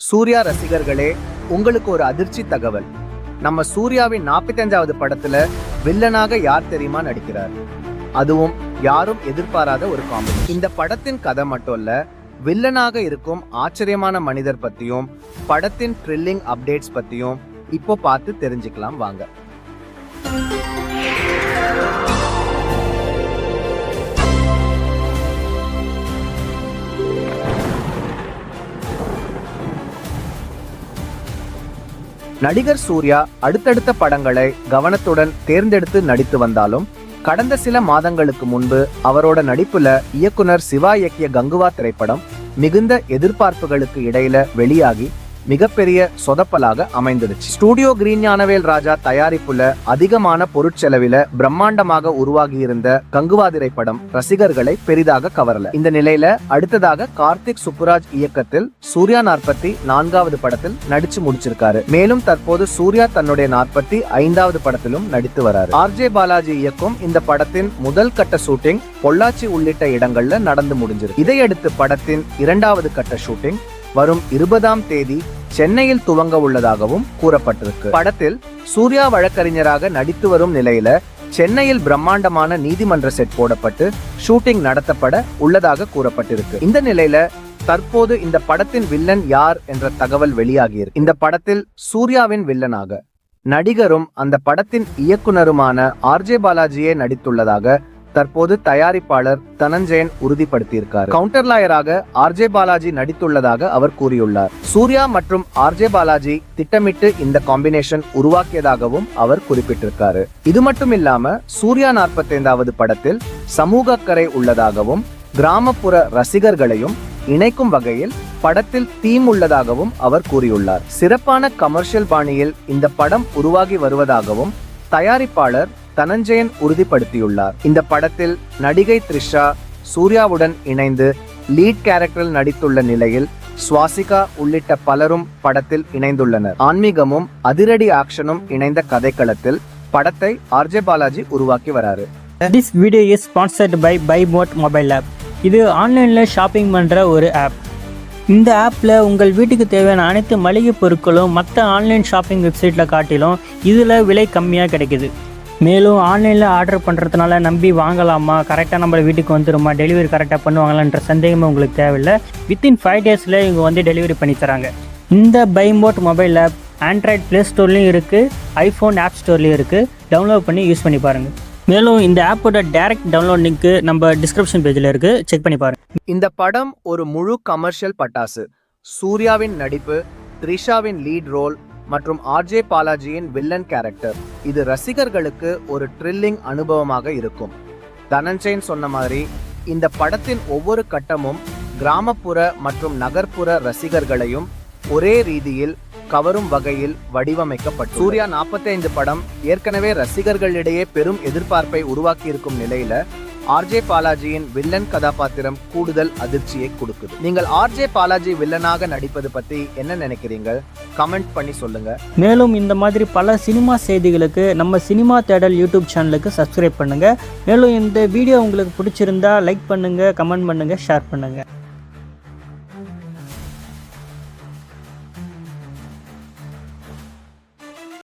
சூர்யா ரசிகர்களே உங்களுக்கு ஒரு அதிர்ச்சி தகவல். நம்ம சூர்யாவின் நாற்பத்தஞ்சாவது படத்துல வில்லனாக யார் தெரியுமா நடிக்கிறார்? அதுவும் யாரும் எதிர்பாராத ஒரு காமெடி இந்த படத்தின் கதை மட்டும் இல்ல வில்லனாக இருக்கும் ஆச்சரியமான மனிதர் பத்தியும் படத்தின் த்ரில்லிங் அப்டேட்ஸ் பத்தியும் இப்போ பார்த்து தெரிஞ்சுக்கலாம் வாங்க. நடிகர் சூர்யா அடுத்தடுத்த படங்களை கவனத்துடன் தேர்ந்தெடுத்து நடித்து வந்தாலும் கடந்த சில மாதங்களுக்கு முன்பு அவரோட நடிப்புல இயக்குனர் சிவா இயக்கிய கங்குவா திரைப்படம் மிகுந்த எதிர்பார்ப்புகளுக்கு இடையில வெளியாகி மிகப்பெரிய சொதப்பலாக அமைந்துடுச்சு. ஸ்டூடியோ கிரீன் ஞானவேல் ராஜா தயாரிப்புல அதிகமான பொருட்செலவில பிரம்மாண்டமாக உருவாகியிருந்த கங்குவா திரைப்படம் ரசிகர்களை பெரிதாக கவரல. இந்த நிலையில அடுத்ததாக கார்த்திக் சுப்புராஜ் இயக்கத்தில் சூர்யா நாற்பத்தி நான்காவது படத்தில் நடிச்சு முடிச்சிருக்காரு. மேலும் தற்போது சூர்யா தன்னுடைய நாற்பத்தி ஐந்தாவது படத்திலும் நடித்து வராரு. ஆர்ஜே பாலாஜி இயக்கும் இந்த படத்தின் முதல் கட்ட ஷூட்டிங் பொள்ளாச்சி உள்ளிட்ட இடங்கள்ல நடந்து முடிஞ்சிருக்கு. இதையடுத்து படத்தின் இரண்டாவது கட்ட ஷூட்டிங் வரும் இருபதாம் தேதி சென்னையில் துவங்க உள்ளதாகவும் கூறப்பட்டிருக்கு. படத்தில் சூர்யா வழக்கறிஞராக நடித்து வரும் நிலையில சென்னையில் பிரம்மாண்டமான நீதிமன்ற செட் போடப்பட்டு ஷூட்டிங் நடத்தப்பட உள்ளதாக கூறப்பட்டிருக்கு. இந்த நிலையில தற்போது இந்த படத்தின் வில்லன் யார் என்ற தகவல் வெளியாகியிருக்கு. இந்த படத்தில் சூர்யாவின் வில்லனாக நடிகரும் அந்த படத்தின் இயக்குனருமான ஆர்ஜே பாலாஜியே நடித்துள்ளதாக தற்போது தயாரிப்பாளர் தனஞ்சயன் உறுதிப்படுத்தியிருக்கார். கவுண்டர் லாயராக ஆர்ஜே பாலாஜி நடித்துள்ளதாக அவர் கூறியுள்ளார். சூர்யா மற்றும் ஆர்ஜே பாலாஜி திட்டமிட்டு இந்த காம்பினேஷன் உருவாக்கியதாகவும் அவர் குறிப்பிட்டிருக்காரு. இது மட்டும் இல்லாம சூர்யா நாற்பத்தைந்தாவது படத்தில் சமூக அக்கறை உள்ளதாகவும் கிராமப்புற ரசிகர்களையும் இணைக்கும் வகையில் படத்தில் தீம் உள்ளதாகவும் அவர் கூறியுள்ளார். சிறப்பான கமர்ஷியல் பாணியில் இந்த படம் உருவாகி வருவதாகவும் தயாரிப்பாளர் தனஞ்சயன் உறுதிப்படுத்தியுள்ளார். இந்த படத்தில் நடிகை த்ரிஷா சூர்யாவுடன் இணைந்து லீட் கேரக்டரில் நடித்துள்ள நிலையில் சுவாசிகா உள்ளிட்ட பலரும் படத்தில் இணைந்துள்ளனர். ஆன்மீகமும் அதிரடி ஆக்ஷனும் இணைந்த கதைக்களத்தில் படத்தை ஆர்ஜே பாலாஜி உருவாக்கி வராரு. This video is sponsored by by mod mobile app இது ஆன்லைனில் ஷாப்பிங் பண்ணுற ஒரு ஆப் இந்த ஆப்பில் உங்கள் வீட்டுக்கு தேவையான அனைத்து மளிகை பொருட்களும் மற்ற ஆன்லைன் ஷாப்பிங் வெப்சைட்டில் காட்டிலும் இதில் விலை கம்மியாக கிடைக்குது. மேலும் ஆன்லைனில் ஆர்டர் பண்ணுறதுனால நம்பி வாங்கலாமா? கரெக்டாக நம்ம வீட்டுக்கு வந்துடுமா டெலிவரி கரெக்டாக பண்ணுவாங்களான்ற சந்தேகமே உங்களுக்கு தேவையில்லை. வித்தின் ஃபைவ் டேஸில் இவங்க வந்து டெலிவரி பண்ணி தராங்க இந்த பைமோட் மொபைல் ஆப் ஆண்ட்ராய்ட் ப்ளே ஸ்டோர்லேயும் இருக்குது ஐஃபோன் ஆப் ஸ்டோர்லேயும் இருக்குது டவுன்லோட் பண்ணி யூஸ் பண்ணி பாருங்கள் மேலும் இந்த ஆப்போட டைரக்ட் டவுன்லோட் லிங்க்கு நம்ம டிஸ்கிரிப்ஷன் பேஜில் இருக்குது செக் பண்ணி பாருங்கள் இந்த படம் ஒரு முழு கமர்ஷியல் பட்டாசு. சூர்யாவின் நடிப்பு த்ரிஷாவின் லீட் ரோல் மற்றும் ஆர்ஜே பாலாஜியின் வில்லன் கேரக்டர். இது ரசிகர்களுக்கு ஒரு த்ரில்லிங் அனுபவமாக இருக்கும். தனஞ்சயன் சொன்ன மாதிரி இந்த படத்தின் ஒவ்வொரு கட்டமும் கிராமப்புற மற்றும் நகர்ப்புற ரசிகர்களையும் ஒரே ரீதியில் கவரும் வகையில் வடிவமைக்கப்பட்டு சூர்யா 45 படம் ஏற்கனவே ரசிகர்களிடையே பெரும் எதிர்பார்ப்பை உருவாக்கியிருக்கும் நிலையில ஆர்ஜே பாலாஜியின் வில்லன் கதாபாத்திரம் கூடுதல் அதிர்ச்சியை கொடுக்குது. நீங்கள் ஆர்ஜே பாலாஜி வில்லனாக நடிப்பது பத்தி என்ன நினைக்கிறீங்க கமெண்ட் பண்ணி சொல்லுங்க. மேலும் இந்த மாதிரி பல சினிமா செய்திகளுக்கு நம்ம சினிமா தேடல் யூடியூப் சேனலுக்கு சப்ஸ்கிரைப் பண்ணுங்கள் மேலும் இந்த வீடியோ உங்களுக்கு பிடிச்சிருந்தா லைக் பண்ணுங்கள் கமெண்ட் பண்ணுங்கள் ஷேர் பண்ணுங்கள்